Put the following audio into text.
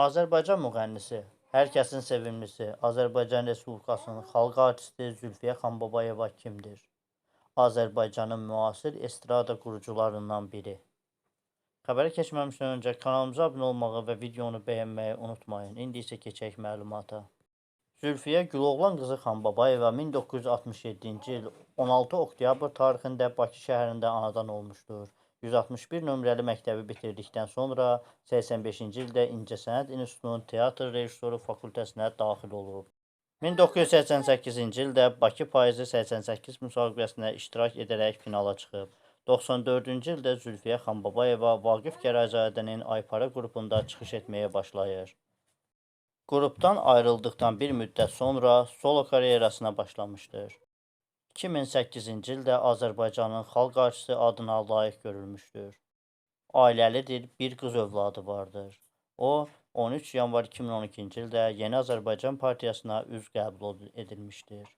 Azərbaycan müğənnisi, hər kəsin sevimlisi, Azərbaycan Respublikasının xalq artisti Zülfiyə Xanbabayeva kimdir? Azərbaycanın müasir estrada qurucularından biri. Xəbərə keçməmişdən öncə kanalımıza abunə olmağı və videonu bəyənməyi unutmayın. İndi isə keçək məlumata. Zülfiyə Güloğlan qızı Xanbabayeva 1967-ci il 16 oktyabr tarixində Bakı şəhərində anadan olmuşdur. 161 nömrəli məktəbi bitirdikdən sonra 85-ci ildə İncəsənət İnstitutunun teatr rejissoru fakültəsinə daxil olub. 1988-ci ildə Bakı payızı 88 müsabiqəsinə iştirak edərək finala çıxıb. 94-cü ildə Zülfiyə Xanbabayeva Vaqif Gərayzadənin Aypara qrupunda çıxış etməyə başlayır. Qrupdan ayrıldıqdan bir müddət sonra solo karyerasına başlamışdır. 2008-ci ildə Azərbaycanın xalq artisti adına layiq görülmüşdür. Ailəlidir, bir qız övladı vardır. O, 13 yanvar 2012-ci ildə Yeni Azərbaycan Partiyasına üzv qəbul edilmişdir.